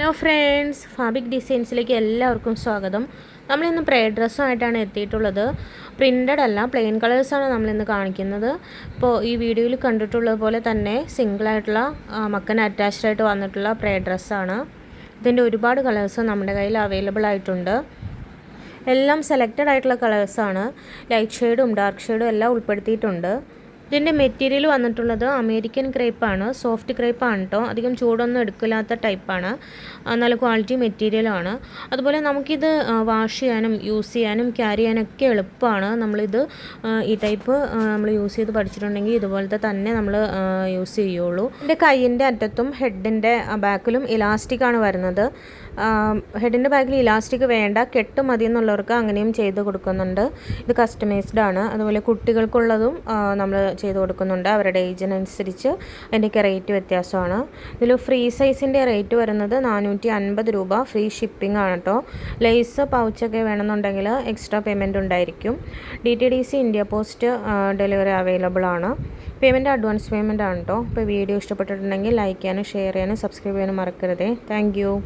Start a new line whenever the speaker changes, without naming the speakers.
Hello friends ഫാബിക് ഡിസൈൻസിലേക്ക് എല്ലാവർക്കും സ്വാഗതം. നമ്മളിന്ന് പ്രേ ഡ്രസ്സുമായിട്ടാണ് എത്തിയിട്ടുള്ളത്. പ്രിന്റഡ് അല്ല പ്ലെയിൻ കളേഴ്സാണ് നമ്മളിന്ന് കാണിക്കുന്നത്. ഇപ്പോൾ ഈ വീഡിയോയിൽ കണ്ടിട്ടുള്ളത് പോലെ തന്നെ സിംഗിളായിട്ടുള്ള മക്കന് അറ്റാച്ച്ഡ് ആയിട്ട് വന്നിട്ടുള്ള പ്രേ ഡ്രസ്സാണ്. ഇതിന്റെ ഒരുപാട് കളേഴ്സ് നമ്മുടെ കയ്യിൽ അവൈലബിൾ ആയിട്ടുണ്ട്. എല്ലാം സെലക്റ്റഡ് ആയിട്ടുള്ള കളേഴ്സാണ് ലൈറ്റ് ഷെയ്ഡും ഡാർക്ക് ഷെയ്ഡും എല്ലാം ഉൾപ്പെടുത്തിയിട്ടുണ്ട്. ഇതിന്റെ മെറ്റീരിയൽ വന്നിട്ടുള്ളത് അമേരിക്കൻ ക്രേപ്പാണ് സോഫ്റ്റ് ക്രേപ്പാണ് കേട്ടോ അധികം ചൂടൊന്നും എടുക്കില്ലാത്ത ടൈപ്പാണ് നല്ല ക്വാളിറ്റി മെറ്റീരിയലാണ് അതുപോലെ നമുക്കിത് വാഷ് ചെയ്യാനും യൂസ് ചെയ്യാനും ക്യാരി ചെയ്യാനൊക്കെ എളുപ്പമാണ് നമ്മളിത് ഈ ടൈപ്പ് നമ്മൾ യൂസ് ചെയ്ത് പഠിച്ചിട്ടുണ്ടെങ്കിൽ ഇതുപോലത്തെ തന്നെ നമ്മൾ യൂസ് ചെയ്യുള്ളൂ. എന്റെ കൈയിന്റെ അറ്റത്തും ഹെഡിന്റെ ബാക്കിലും ഇലാസ്റ്റിക്കാണ് വരുന്നത്. ഹെഡിന്റെ ബാക്കിൽ ഇലാസ്റ്റിക് വേണ്ട. കെട്ട് മതി എന്നുള്ളവർക്ക് അങ്ങനെയും ചെയ്ത് കൊടുക്കുന്നുണ്ട്. ഇത് കസ്റ്റമൈസ്ഡ് ആണ്. അതുപോലെ കുട്ടികൾക്കുള്ളതും നമ്മൾ ചെയ്ത് കൊടുക്കുന്നുണ്ട്. അവരുടെ ഏജിനനുസരിച്ച് അതിന്റെയൊക്കെ റേറ്റ് വ്യത്യാസമാണ്. ഇതിൽ ഫ്രീ സൈസിന്റെ റേറ്റ് വരുന്നത് നാനൂറ്റി അൻപത് രൂപ. ഫ്രീ ഷിപ്പിംഗ് ആണ് കേട്ടോ ലേസ് പൗച്ചൊക്കെ വേണമെന്നുണ്ടെങ്കിൽ എക്സ്ട്രാ പേയ്മെന്റ് ഉണ്ടായിരിക്കും. D T D C India post delivery available ആണ്. പേയ്മെന്റ് അഡ്വാൻസ് പേയ്മെന്റ് ആണ് കേട്ടോ ഇപ്പോൾ വീഡിയോ ഇഷ്ടപ്പെട്ടിട്ടുണ്ടെങ്കിൽ ലൈക്ക് ചെയ്യാനും ഷെയർ ചെയ്യാനും സബ്സ്ക്രൈബ് ചെയ്യാനും മറക്കരുതേ. താങ്ക്